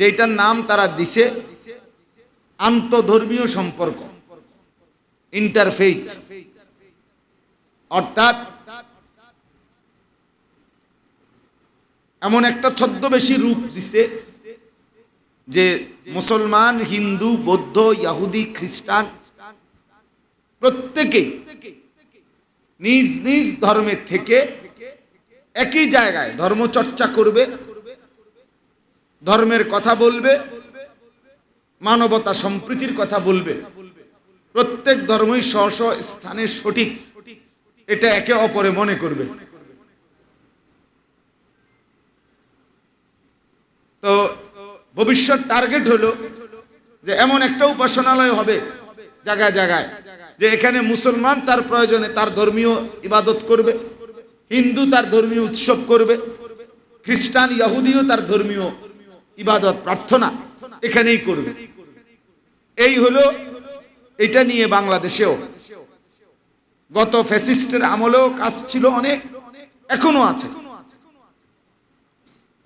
যেটার নাম তারা দিছে আন্তধর্মীয় সম্পর্ক ইন্টারফেইথ অর্থাৎ এমন একটা ছদ্মবেশী রূপ দিছে যে মুসলমান, হিন্দু, বৌদ্ধ, ইয়াহুদি, খ্রিস্টান প্রত্যেকেই নিজ নিজ ধর্মের থেকে একই জায়গায় ধর্মচর্চা করবে ধর্মের কথা বলবে, মানবতা সম্প্রীতির কথা বলবে। প্রত্যেক ধর্মই স্ব স্ব স্থানে সঠিক। এটা একে অপরে মনে করবে। তো ভবিষ্যৎ টার্গেট হলো যে এমন একটা উপাসনালয় হবে জায়গায় জায়গায় যে এখানে মুসলমান তার প্রয়োজনে তার ধর্মীয় ইবাদত করবে, হিন্দু তার ধর্মীয় উৎসব করবে, খ্রিস্টান, ইয়াহুদিও তার ধর্মীয় ইবাদত, প্রার্থনা এখানেই করবে। এই হলো, এটা নিয়ে বাংলাদেশেও গত ফ্যাসিস্টের আমলেও কাজ ছিল অনেক, এখনও আছে।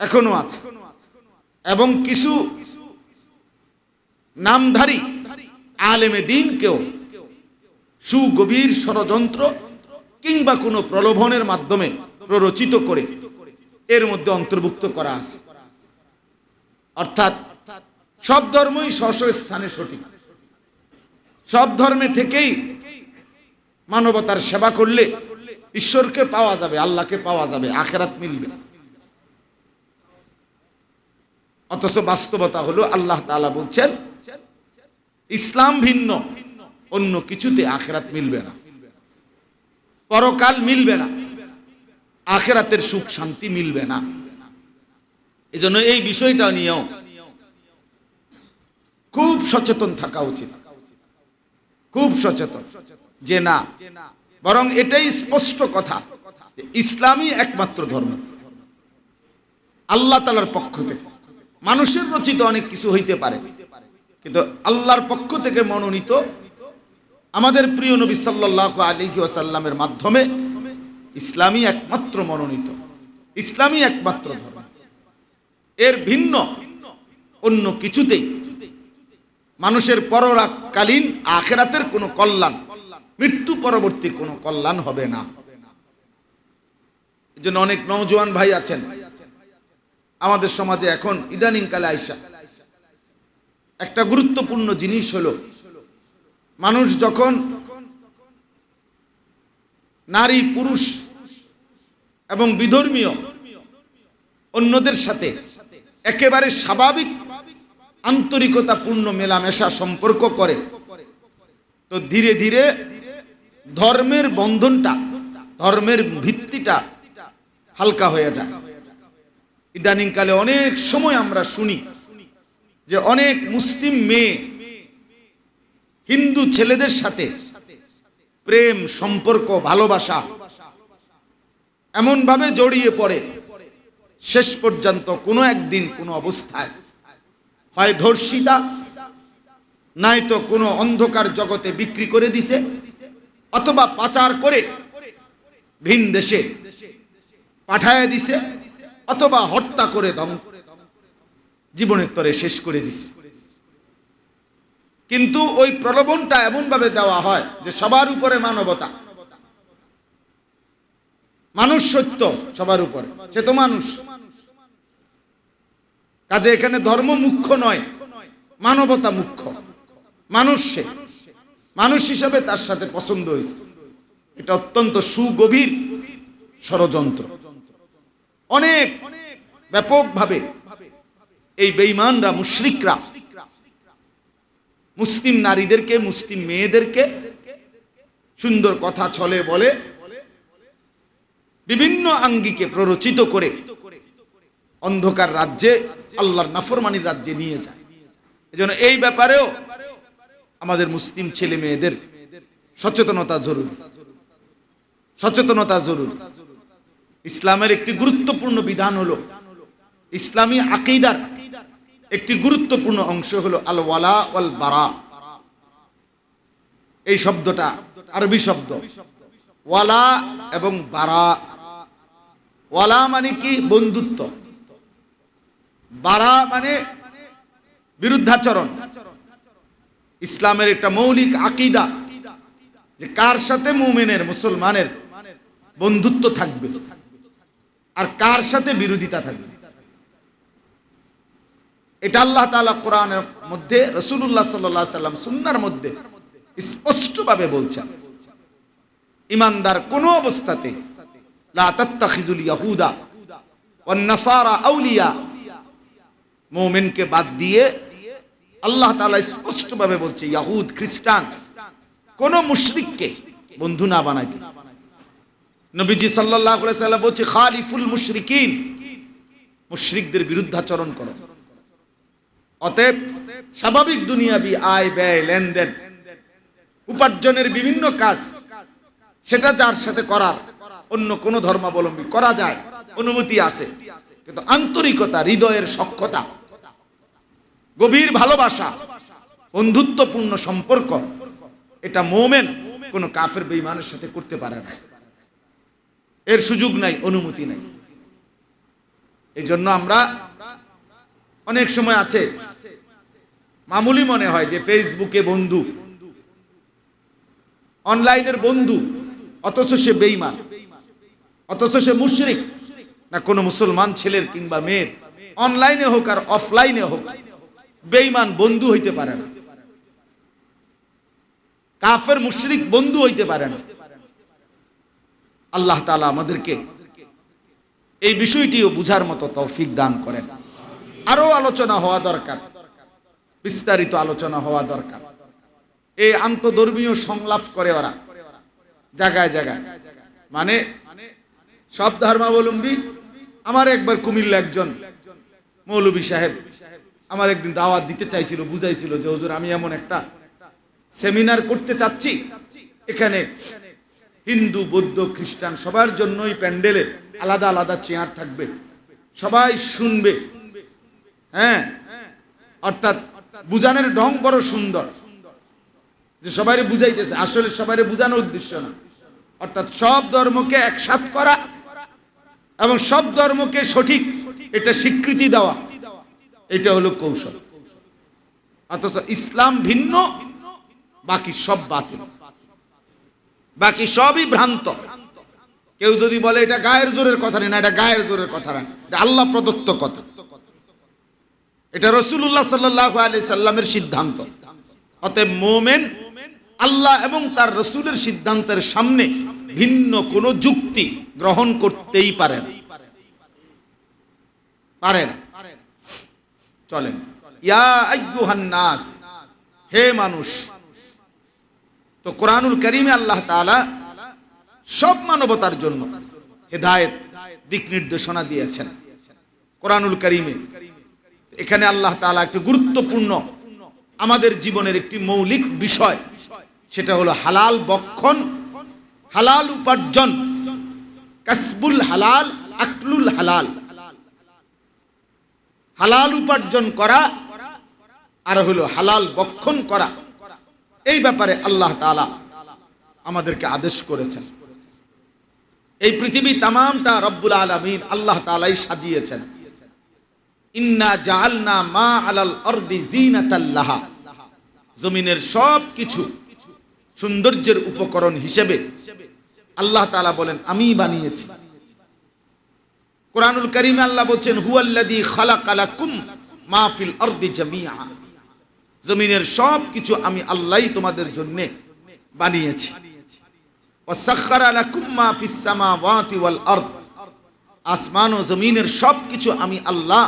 এখনও আছে। এবং কিছু নামধারী আলেমে দিনকেও সুগভীর ষড়যন্ত্র কিংবা কোনো প্রলোভনের মাধ্যমে প্ররোচিত করে এর মধ্যে অন্তর্ভুক্ত করা আছে। অর্থাৎ সব ধর্মই স্ব স্ব স্থানে সঠিক। সব ধর্মে থেকেই মানবতার সেবা করলে ঈশ্বরকে পাওয়া যাবে, আল্লাহকে পাওয়া যাবে, আখেরাত মিলবে। অথচ বাস্তবতা হলো আল্লাহ তাআলা বলছেন, ইসলাম ভিন্ন, অন্য কিছুতে আখেরাত মিলবে না। পরকাল মিলবে না। আখেরাতের সুখ শান্তি মিলবে না। এজন্য এই বিষয়টা নিয়েও খুব সচেতন থাকা উচিত। খুব সচেতন যে না, বরং এটাই স্পষ্ট কথা ইসলামই একমাত্র ধর্ম। আল্লাহ তালার পক্ষ থেকে। মানুষের রচিত অনেক কিছু হইতে পারে, কিন্তু আল্লাহর পক্ষ থেকে মনোনীত আমাদের প্রিয় নবী সাল্লাহ আলিহি ওয়াসাল্লামের মাধ্যমে ইসলামই একমাত্র মনোনীত। ইসলামই একমাত্র ধর্ম। এর ভিন্ন অন্য কিছুতেই। মানুষের পরকালীন আখেরাতের কোনো কল্যাণ, মৃত্যু পরবর্তী কোনো কল্যাণ হবে না। এই জন্য অনেক নৌজওয়ান ভাই আছেন। আমাদের সমাজে এখন ইদানিং কালে আইসা একটা গুরুত্বপূর্ণ জিনিস হলো, মানুষ যখন নারী, পুরুষ এবং বিধর্মীয় অন্যদের সাথে একেবারে স্বাভাবিক আন্তরিকতাপূর্ণ মেলামেশা সম্পর্ক করে। তো ধীরে ধীরে ধর্মের বন্ধনটা, ধর্মের ভিত্তিটা হালকা হয়ে যায়। ইদানিংকালে অনেক সময় আমরা শুনি যে অনেক মুসলিম মেয়ে হিন্দু ছেলেদের সাথে প্রেম, সম্পর্ক, ভালোবাসা এমনভাবে জড়িয়ে পড়ে। শেষ পর্যন্ত কোনো একদিন কোনো অবস্থায় হয় ধর্ষিতা, নয়তো কোনো অন্ধকার জগতে বিক্রি করে দিছে অথবা পাচার করে ভিন দেশে পাঠায় দিছে অথবা হত্যা করে দম জীবনের তরে শেষ করে দিছে। কিন্তু ওই প্রলোভনটা এমনভাবে দেওয়া হয় যে সবার উপরে মানবতা। মানুষ সত্য সবার উপরে। সে তো মানুষ। কাজে এখানে ধর্ম মুখ্য নয়, মানবতা মুখ্য। মানুষ মানুষ হিসাবে তার সাথে পছন্দ হয়েছে। এটা অত্যন্ত সুগভীর ষড়যন্ত্র। অনেক ব্যাপকভাবে এই বেঈমানরা, মুশরিকরা, মুসলিম নারীদেরকে, মুসলিম মেয়েদেরকে সুন্দর কথা ছলে বলে, বিভিন্ন আঙ্গিকে প্ররোচিত করে অন্ধকার রাজ্যে আল্লাহর নাফরমানির রাজ্যে নিয়ে যায়। এজন্য এই ব্যাপারেও আমাদের মুসলিম ছেলে মেয়েদের সচেতনতা জরুরি। সচেতনতা জরুরি। ইসলামের একটি গুরুত্বপূর্ণ বিধান হলো, ইসলামী আকিদার একটি গুরুত্বপূর্ণ অংশ হলো আল ওয়ালা ওয়াল বারা এই শব্দটা আরবি শব্দ। ওয়ালা এবং বারা। ওয়ালা মানে কি? বন্ধুত্ব। বারা মানে বিরুদ্ধাচরণ। ইসলামের একটা মৌলিক আকিদা যে কার সাথে মুমিনের, মুসলমানের বন্ধুত্ব থাকবে আর কার সাথে বিরোধিতা থাকবে। এটা আল্লাহ তাআলা কোরআনের মধ্যে রসুল্লাহ সাল্লাহ সাল্লাম সুন্নার মধ্যে স্পষ্টভাবে বলছেন। ইমানদার কোনো অবস্থাতে লা তাত্তাখিজুল ইয়াহুদা ওয়ান নাসারা আউলিয়া মুমিনকে বাদ দিয়ে আল্লাহ তাআলা স্পষ্টভাবে বলছে, ইয়াহুদ, খ্রিস্টান, কোন মুশরিককে বন্ধু না বানাইতে। নবীজি সাল্লাম বলছে, খালিফুল মুশরিকিন, মুশরিকদের বিরুদ্ধাচরণ করো। অতএব স্বাভাবিক দুনিয়াবি আয় ব্যয়, লেনদেন, উপার্জনের বিভিন্ন কাজ, সেটা যার সাথে করার, অন্য কোন ধর্মাবলম্বী করা যায় অনুমতি আছে। কিন্তু আন্তরিকতা, হৃদয়ের সক্ষতা গভীর ভালোবাসা, বন্ধুত্বপূর্ণ সম্পর্ক, এটা মোমেন কোনো কাফের বেইমানের সাথে করতে পারে না। এর সুযোগ নাই, অনুমতি নাই। এই জন্য আমরা অনেক সময় আছে, মামুলি মনে হয় যে ফেসবুকে বন্ধু, অনলাইনের বন্ধু, অথচ সে বেইমান অথচ সে মুশরিক, না কোনো মুসলমান ছেলের কিংবা মেয়ের, অনলাইনে হোক আর অফলাইনে হোক বেইমান বন্ধু হইতে পারে না। কাফের মুশরিক বন্ধু হইতে পারে না। আল্লাহ তাআলা আমাদেরকে এই বিষয়টিও বুঝার মতো তৌফিক দান করেন। আরও আলোচনা হওয়া দরকার। বিস্তারিত আলোচনা হওয়া দরকার। এই আন্তধর্মীয় সংলাপ করে ওরা। জায়গায় জায়গায়। মানে সব ধর্মাবলম্বী। আমার একবার কুমিল্লা একজন মৌলবী সাহেব আমার একদিন দাওয়াত দিতে চাইছিল, বুঝাইছিল যে, হুজুর, আমি এমন একটা সেমিনার করতে চাচ্ছি। এখানে হিন্দু, বৌদ্ধ, খ্রিস্টান সবার জন্যই প্যান্ডেলে আলাদা আলাদা চেয়ার থাকবে। সবাই শুনবে। হ্যাঁ? অর্থাৎ বুঝানোর ঢং বড় সুন্দর। যে সবাই বুঝাইতেছে, আসলে সবাই বুঝানোর উদ্দেশ্য না। অর্থাৎ সব ধর্মকে একসাথ করা এবং সব ধর্মকে সঠিক, এটা স্বীকৃতি দেওয়া। এটা হলো কৌশল। অথচ ইসলাম ভিন্ন, বাকি সব বাতিল। বাকি সবই ভ্রান্ত। কেউ যদি বলে এটা গায়ের জোরের কথা না, এটা গায়ের জোরের কথা না এটা আল্লাহ প্রদত্ত কথা। এটা রসুল্লাহ সাল্লাহ আলি সাল্লামের সিদ্ধান্ত। অতএব মোমেন আল্লাহ এবং তার রসুলের সিদ্ধান্তের সামনে ভিন্ন কোনো যুক্তি গ্রহণ করতেই পারে না। পারে না। চলেন। ইয়া নাস, হে মানুষ, তো কোরআনুল করিমে আল্লাহ সব মানবতার জন্য হেদায়েত, দিক নির্দেশনা দিয়েছেন কোরআনুল করিমে। এখানে আল্লাহ তাআলা একটি গুরুত্বপূর্ণ আমাদের জীবনের একটি মৌলিক বিষয়, সেটা হলো হালাল বক্ষণ, হালাল উপার্জন। কাসবুল হালাল, আকলুল হালাল। হালাল উপার্জন করা আর হলো হালাল বক্ষণ করা। এই ব্যাপারে আল্লাহ তালা আমাদেরকে আদেশ করেছেন। এই পৃথিবী তামামটা রব্বুল আলামিন আল্লাহ তাআলাই সাজিয়েছেন। ইন্না জাআলনা মা আলাল আরদি জিনাতাল্লাহা জমিনের সব কিছু সৌন্দর্যের উপকরণ হিসেবে আল্লাহ তাআলা বলেন, আমি বানিয়েছি। কোরআনুল করিমে আল্লাহ বলছেন, হুয়াল্লাযী খালাকালাকুম মা ফিল আরদি জামিআ। জমিনের সব কিছু আমি আল্লাহই তোমাদের জন্য বানিয়েছি। আসমান ও জমিনের সব কিছু আমি আল্লাহ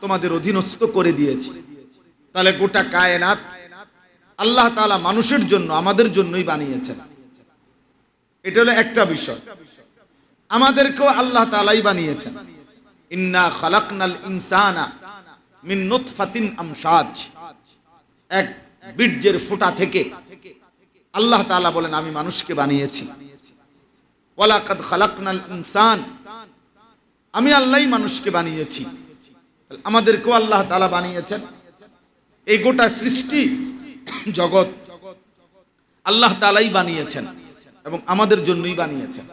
তোমাদের অধীনস্থ করে দিয়েছি। তাহলে গোটা কায়নাত আল্লাহ তাআলা মানুষের জন্য, আমাদের জন্যই বানিয়েছেন। এটা হলো একটা বিষয়। আমাদেরকেও আল্লাহ তাআলাই বানিয়েছেন। ইন্না খালাকনাল ইনসানা মিন আমশাজ। এক বীর্যের ফোঁটা থেকে আল্লাহ তাআলা বলেন, আমি মানুষকে বানিয়েছি। ওয়ালাকাদ খালাকনাল ইনসান, আমি আল্লাহই মানুষকে বানিয়েছি। আমাদেরকেও আল্লাহ তাআলা বানিয়েছেন। এই গোটা সৃষ্টি জগৎ আল্লাহ তাআলাই বানিয়েছেন এবং আমাদের জন্যই বানিয়েছেন।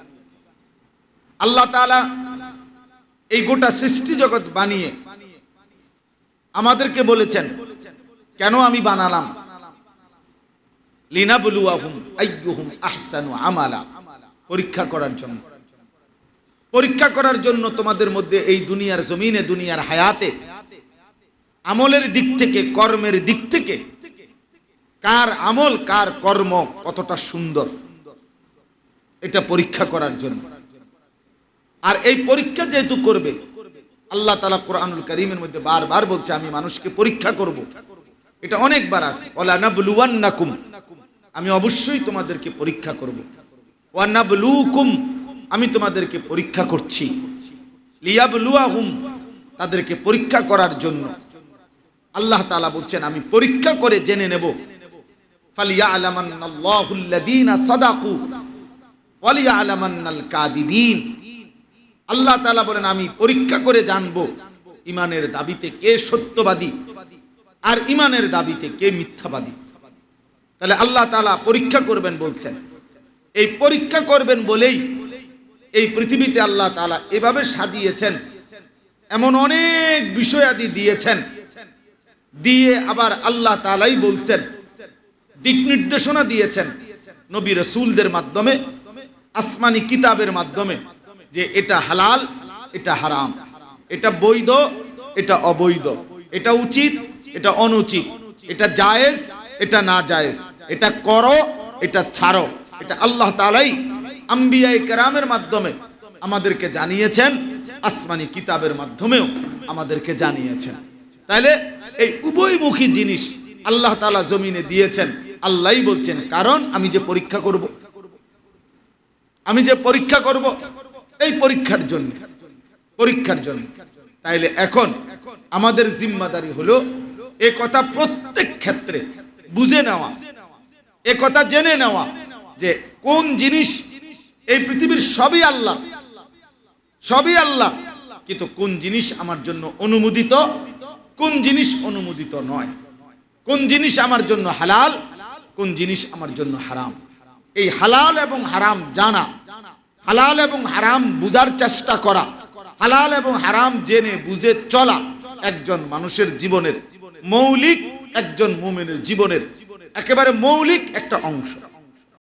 আল্লাহ তাআলা এই গোটা সৃষ্টি জগৎ বানিয়ে আমাদেরকে বলেছেন, কেন আমি বানালাম? লিনাবলুয়াহুম আইয়ুহুম আহসানু আমালা। পরীক্ষা করার জন্য। পরীক্ষা করার জন্য তোমাদের মধ্যে এই দুনিয়ার জমিনে, দুনিয়ার হায়াতে, আমলের দিক থেকে, কর্মের দিক থেকে, কার আমল, কার কর্ম কতটা সুন্দর, এটা পরীক্ষা করার জন্য। আর এই পরীক্ষা যেহেতু করবে, আল্লাহ তালা কোরআনুল করিমের মধ্যে বারবার বলছে, আমি মানুষকে পরীক্ষা করব। এটা অনেকবার আছে। আমি অবশ্যই তোমাদেরকে পরীক্ষা করব। ওয়ান্নাবলুকুম আমি তোমাদেরকে পরীক্ষা করছি। তাদেরকে পরীক্ষা করার জন্য। আল্লাহ তাআলা বলছেন, আমি পরীক্ষা করে জেনে নেব। ওয়ালিয়ালামান্নাল কাযিবিন। আল্লাহ তাআলা বলেন, আমি পরীক্ষা করে জানব ইমানের দাবিতে কে সত্যবাদী আর ইমানের দাবিতে কে মিথ্যাবাদী। তাহলে আল্লাহ তাআলা পরীক্ষা করবেন বলছেন। এই পরীক্ষা করবেন বলেই এই পৃথিবীতে আল্লাহ তাআলা এভাবে সাজিয়েছেন, এমন অনেক বিষয়াদি দিয়েছেন, দিয়ে আবার আল্লাহ তাআলাই বলছেন, দিক নির্দেশনা দিয়েছেন নবী রসুলদের মাধ্যমে, আসমানি কিতাবের মাধ্যমে। যে এটা হালাল, এটা হারাম। এটা বৈধ, এটা অবৈধ। এটা উচিত, এটা অনুচিত। এটা জায়েজ, এটা না জায়েজ। এটা করো, এটা ছাড়ো। এটা আল্লাহ তালাই আম্বিয়াই কেরামের মাধ্যমে আমাদেরকে জানিয়েছেন, আসমানি কিতাবের মাধ্যমেও আমাদেরকে জানিয়েছেন। তাহলে এই উভয়মুখী জিনিস আল্লাহ তালা জমিনে দিয়েছেন, আল্লাহই বলছেন, কারণ আমি যে পরীক্ষা করব, আমি যে পরীক্ষা করব এই পরীক্ষার জন্য পরীক্ষার জন্য। তাইলে এখন আমাদের জিম্মাদারি হলো এ কথা প্রত্যেক ক্ষেত্রে বুঝে নেওয়া, এ কথা জেনে নেওয়া যে কোন জিনিস এই পৃথিবীর সবই আল্লাহ সবই আল্লাহ। কিন্তু কোন জিনিস আমার জন্য অনুমোদিত, কোন জিনিস অনুমোদিত নয়। কোন জিনিস আমার জন্য হালাল, কোন জিনিস আমার জন্য হারাম। এই হালাল এবং হারাম জানা হালাল এবং হারাম বুঝার চেষ্টা করা। হালাল এবং হারাম জেনে বুঝে চলা একজন মানুষের জীবনের মৌলিক, একজন মুমিনের জীবনের একেবারে মৌলিক একটা অংশ।